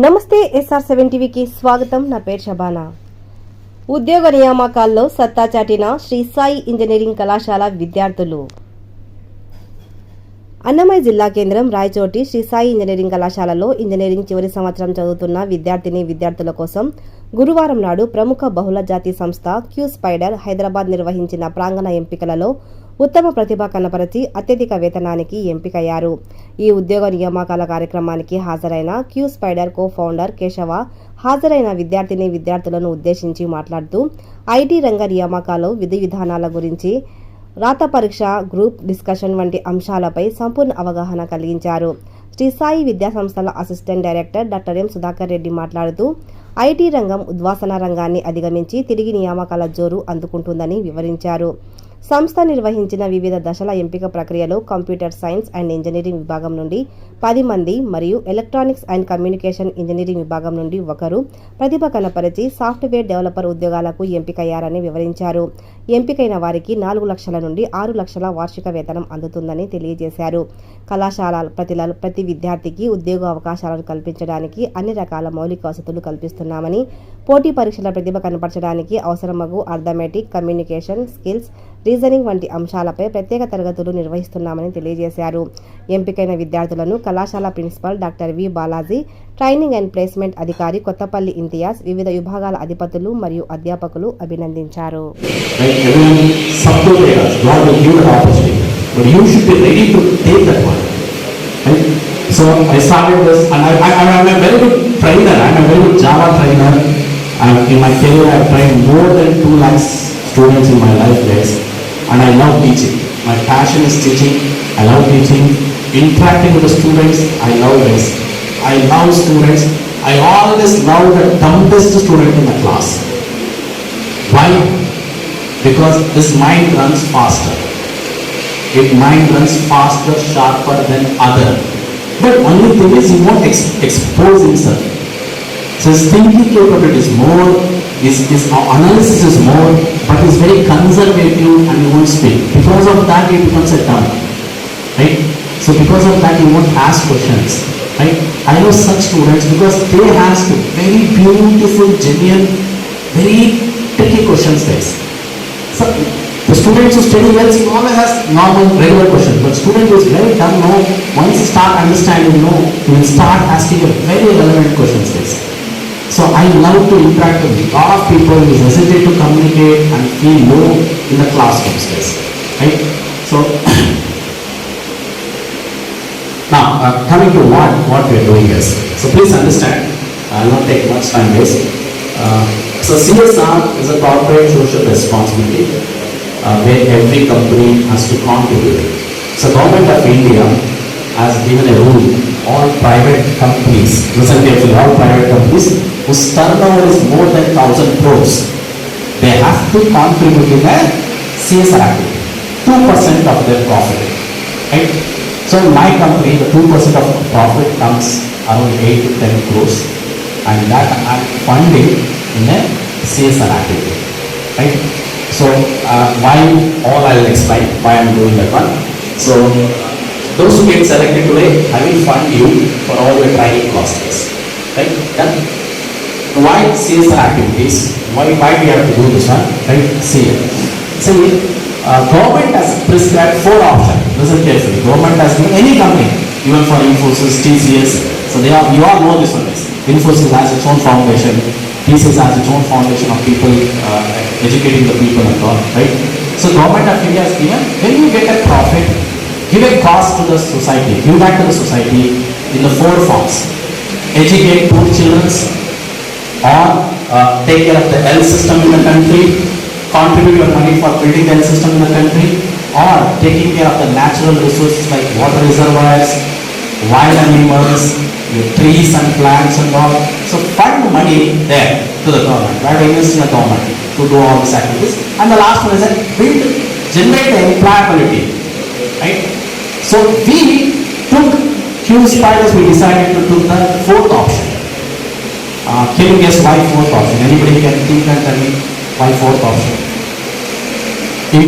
నమస్తే SR seven టీవీకి స్వాగతం. నా పేరు షబానా. ఉద్యోగ నియామకాల్లో సత్తా చాటిన శ్రీ సాయి ఇంజనీరింగ్ కళాశాల విద్యార్థులు. అన్నమయ్య జిల్లా కేంద్రం రాయచోటి శ్రీ సాయి ఇంజనీరింగ్ కళాశాలలో ఇంజనీరింగ్ చివరి సంవత్సరం చదువుతున్న విద్యార్థిని విద్యార్థుల కోసం గురువారం నాడు ప్రముఖ బహుళ జాతి సంస్థ క్యూ స్పైడర్ హైదరాబాద్ నిర్వహించిన ప్రాంగణ ఎంపికలలో ఉత్తమ ప్రతిభ కనపరిచి అత్యధిక వేతనానికి ఎంపికయ్యారు. ఈ ఉద్యోగ నియామకాల కార్యక్రమానికి హాజరైన Q spider co founder Keshava హాజరైన విద్యార్థిని విద్యార్థులను ఉద్దేశించి మాట్లాడుతూ ఐటీ రంగ నియామకాలు విధి విధానాల గురించి రాత పరీక్ష గ్రూప్ డిస్కషన్ వంటి అంశాలపై సంపూర్ణ అవగాహన కలిగించారు. శ్రీ సాయి విద్యా సంస్థల assistant director doctor M Sudhakar Reddy మాట్లాడుతూ ఐటీ రంగం ఉద్వాసన రంగాన్ని అధిగమించి తిరిగి నియామకాల జోరు అందుకుంటుందని వివరించారు. సంస్థ నిర్వహించిన వివిధ దశల ఎంపిక ప్రక్రియలో కంప్యూటర్ సైన్స్ అండ్ ఇంజనీరింగ్ విభాగం నుండి పది మంది మరియు ఎలక్ట్రానిక్స్ అండ్ కమ్యూనికేషన్ ఇంజనీరింగ్ విభాగం నుండి ఒకరు ప్రతిభ కనపరిచి సాఫ్ట్వేర్ డెవలపర్ ఉద్యోగాలకు ఎంపికయ్యారని వివరించారు. ఎంపికైన వారికి నాలుగు లక్షల నుండి ఆరు లక్షల వార్షిక వేతనం అందుతుందని తెలియజేశారు. కళాశాల ప్రతి ప్రతి విద్యార్థికి ఉద్యోగ అవకాశాలను కల్పించడానికి అన్ని రకాల మౌలిక వసతులు కల్పిస్తున్నామని పోటీ పరీక్షల ప్రతిభ కనపరచడానికి అవసరమగు అర్థమెటిక్ కమ్యూనికేషన్ స్కిల్స్ రీజనింగ్ వంటి అంశాలపై ప్రత్యేక తరగతులు నిర్వహిస్తున్నామని తెలియజేశారు ఎంపికైన విద్యార్థులను కళాశాల principal doctor V Balaji training and placement అధికారి కొత్తపల్లి ఇంతియాజ్ వివిధ విభాగాల అధిపతులు మరియు అధ్యాపకులు అభినందించారు But you should be ready to take that one. Right? So I started this, and I, I, I'm a very good trainer. I'm a very good Java trainer. I'm, in my career, I've trained more than two lakhs students in my life days. And I love teaching. My passion is teaching. I love teaching. Interacting with the students, I love this. I love students. I always love the dumbest student in the class. Why? Because this mind runs faster. It mind runs faster, sharper than other. But only thing is he won't ex- expose himself. So his thinking capability is more, his, his analysis is more, but he's very conservative and he won't speak. Because of that he becomes a dumb. Right? So because of that he won't ask questions. Right? I know such students because they ask very beautiful, genuine, very tricky questions guys. So the students who study well, he always has normal, regular questions. But student who is very dumb, no, once start understanding, no, he will start asking very relevant questions guys. So I love to interact with a lot of people who hesitate to communicate and feel low in the classroom space. Right? So now uh, coming to what, what we are doing is, so please understand, I will not take much time guys. Uh, so CSR is a corporate social responsibility uh, where every company has to contribute. So government of India has given a rule, all private companies, listen carefully, all private companies whose turnover is more than 1000 crores, they have to contribute in a CSR activity, 2% of their profit. Right? So in my company, the 2% of profit comes around 8 to 10 crores and that I'm funding in a CSR activity. Right? So uh, why all I'll explain why I'm doing that one. So those who get selected today, I will fund you for all your training costs. Right? Done? Why CSR activities? Why, why we have to do this one? Right? See, see, uh, government has prescribed four options. Listen carefully. Government has given any company, even for Infosys, TCS. So they are, you all know this one. Guys. Infosys has its own foundation. TCS has its own foundation of people uh, educating the people and all. Right? So government of India has given when you get a profit, give a cost to the society, give back to the society in the four forms. Educate poor children, or uh, take care of the health system in the country, contribute your money for building the health system in the country, or taking care of the natural resources like water reservoirs, wild animals, trees and plants and all. So fund money there to the government. Do invest in the government to do all these activities? And the last one is that build, generate the employability. Right? So we took Q spiders, we decided to do the fourth option. Uh, you guess why fourth option? Anybody can think and tell me why fourth option?